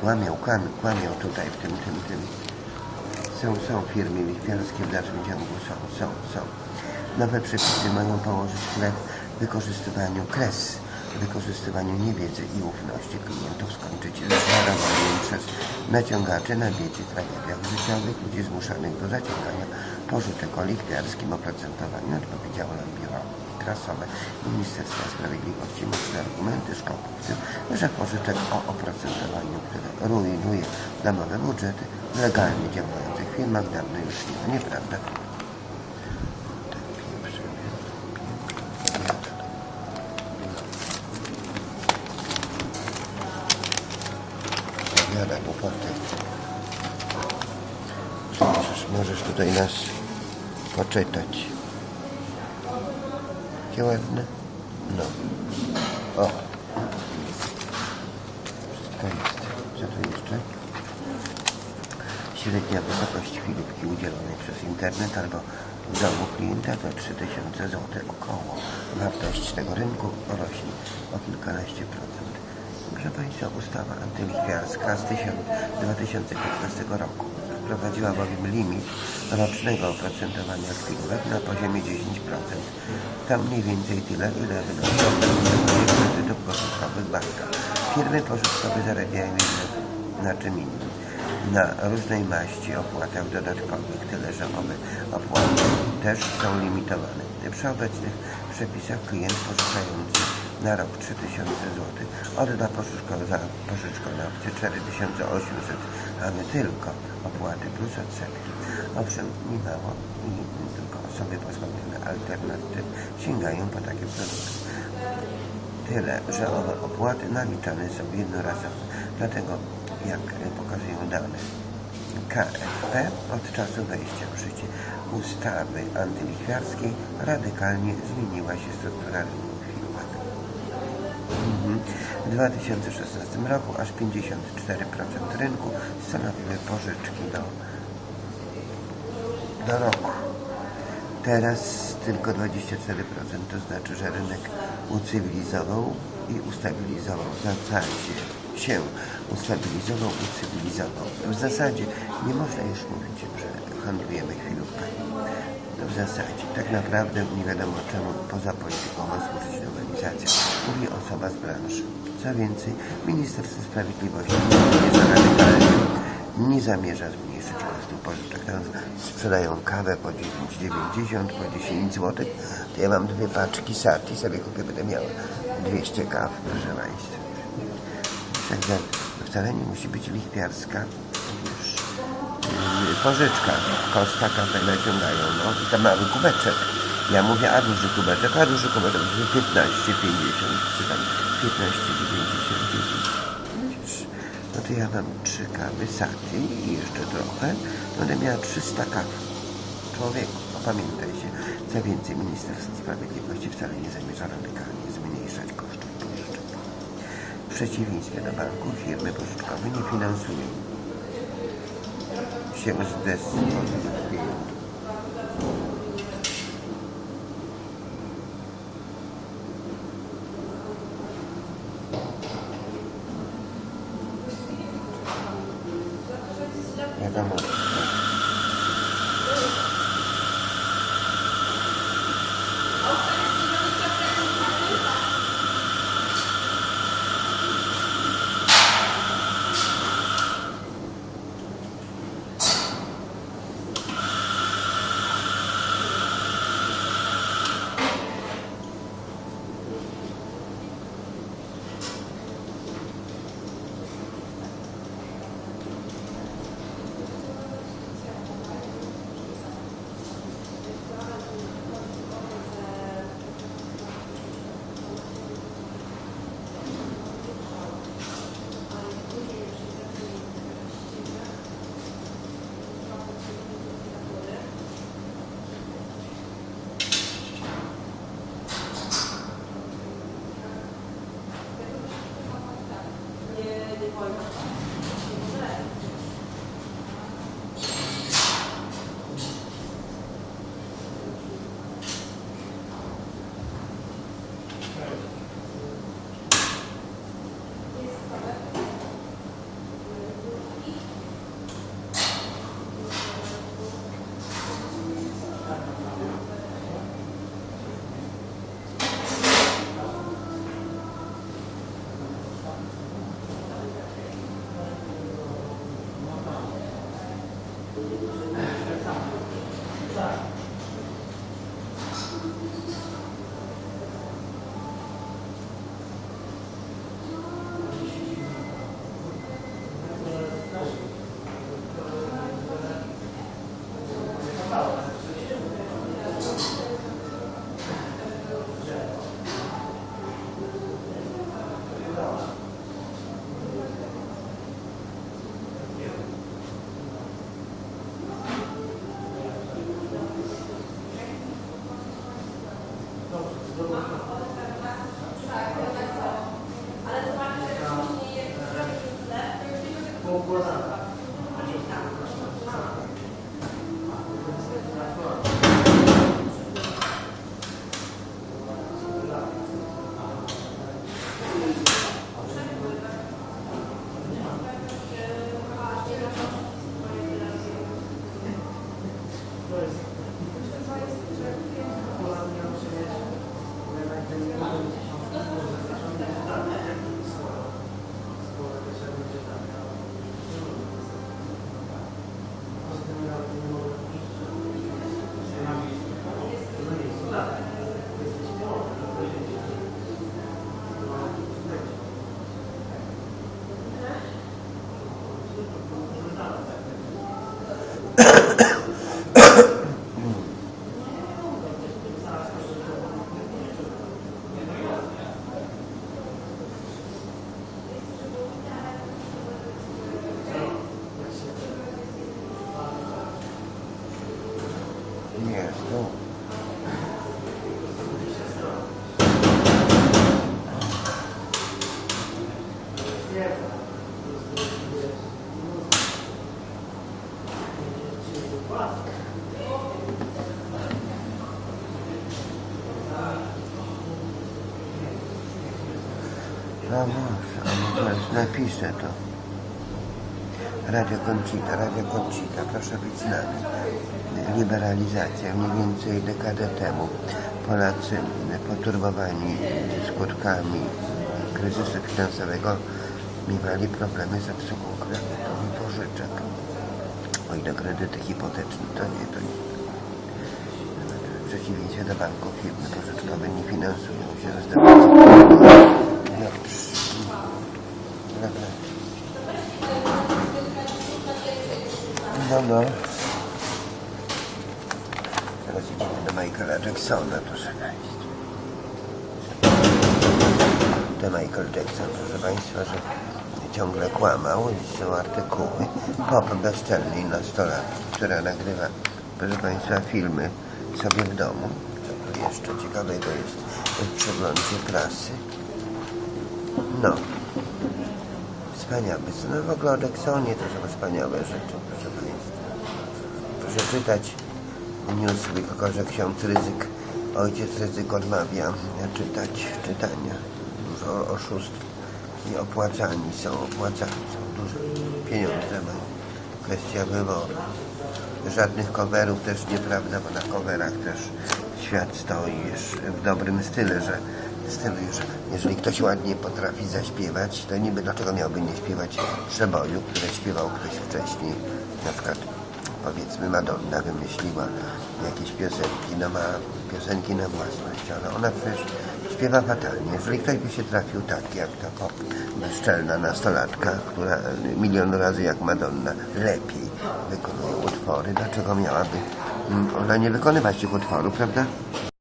Kłamią, kłamią tutaj w tym, tym, tym. Są, są firmy lichwiarskie w dalszym ciągu, są, są, są. Nowe przepisy mają położyć krew wykorzystywaniu kres, wykorzystywaniu niewiedzy i ufności klientów, skończyć z przez naciągaczy na biecie tragediach życiowych, ludzi zmuszanych do zaciągania pożyczek o lichwiarskim oprocentowaniu, odpowiedziało nam biuro prasowe Ministerstwa Sprawiedliwości. Mocne argumenty tym, że pożyczek o oprocentowaniu, które rujnuje domowe budżety w legalnie działających firmach dawno już nie ma. Nieprawda? Opowiada głupoty. Możesz tutaj nas poczytać. Jakie ładne. No. O. Wszystko jest. Co tu jeszcze? Średnia wysokość chwilówki udzielonej przez internet albo w domu klienta to 3000 zł około. Wartość tego rynku rośnie o kilkanaście procent. Proszę Państwa, ustawa antylichwiarska z 1000 2015 roku wprowadziła bowiem limit rocznego oprocentowania chwilówek na poziomie 10%. To mniej więcej tyle, ile wynoszą kredytów pożyczkowych banka. Firmy pożyczkowe zarabiają jednak na czym innym. Na różnej maści opłatach dodatkowych, tyle że owe opłaty też są limitowane. Przy obecnych przepisach klient pożyczający na rok 3000 zł odda pożyczkę za pożyczkę na opcję 4800, a my tylko opłaty plus odsetki. Owszem, nie mało i tylko osoby pozbawione alternatyw sięgają po takie produkty. Tyle, że owe opłaty naliczane są jednorazowo. Dlatego, jak pokazują dane KFP, od czasu wejścia w życie ustawy antylichwiarskiej radykalnie zmieniła się struktura rynku. W 2016 roku aż 54% rynku stanowiły pożyczki do, do roku. Teraz tylko 24%, to znaczy, że rynek ucywilizował i ustabilizował. W zasadzie się ustabilizował, ucywilizował. W zasadzie nie można już mówić, że handlujemy chwilówkami. W zasadzie. Tak naprawdę nie wiadomo czemu poza polityką ma służyć nowelizacja. Mówi osoba z branży. Co więcej, Ministerstwo Sprawiedliwości nie zamierza nie zamierza zmniejszyć kosztów pożyczek. Tam sprzedają kawę po 9,90, po 10 zł. To ja mam dwie paczki sati, sobie kupię, będę miał 200 kaw, proszę Państwa. Także wcale nie musi być lichwiarska pożyczka. Koszta kawę naciągają. No i to mały kubeczek. Ja mówię, a duży kubeczek, a duży kubeczek, 15,50 czy tam 15,99. Widzisz, No to ja mam trzy kawy saty i jeszcze trochę. Będę miała 300 kaw. Człowieku, opamiętaj się. Co więcej, Ministerstwo Sprawiedliwości wcale nie zamierza radykalnie zmniejszać kosztów pożyczek. W przeciwieństwie do banków firmy pożyczkowe nie finansują się z dyspozycji for Nie, no. No może, a no to jest, napiszę to. Radio Conchita, Radio Conchita, proszę być z nami. Liberalizacja mniej więcej dekadę temu. Polacy poturbowani skutkami kryzysu finansowego miewali problemy z obsługą kredytów i pożyczek. O ile kredyty hipoteczne, to nie, to nie. W przeciwieństwie do banków firmy pożyczkowe nie finansują się. No, psz, Dobra. No. Teraz idziemy do Michaela Jacksona, proszę Państwa. To Michael Jackson, proszę Państwa, że ciągle kłamał i są artykuły. Pop bezczelnej nastolatki, która nagrywa, proszę Państwa, filmy sobie w domu. Co tu jeszcze ciekawego jest w przeglądzie prasy? No. Wspaniałe. No w ogóle o Jacksonie to są wspaniałe rzeczy, proszę Państwa. Proszę czytać Newsweek, tylko że ksiądz Ryzyk, ojciec Ryzyk odmawia czytać czytania. Dużo oszustw i opłacani są, opłacani są, duże pieniądze mają. Kwestia wyboru. Żadnych coverów też nieprawda, bo na coverach też świat stoi w dobrym stylu, że że jeżeli ktoś ładnie potrafi zaśpiewać, to niby dlaczego miałby nie śpiewać przeboju, które śpiewał ktoś wcześniej, na przykład powiedzmy Madonna wymyśliła jakieś piosenki, no ma piosenki na własność, ale ona przecież śpiewa fatalnie. Jeżeli ktoś by się trafił tak jak ta pop bezczelna nastolatka, która milion razy jak Madonna lepiej wykonuje utwory, dlaczego miałaby mm, ona nie wykonywać tych utworów, prawda?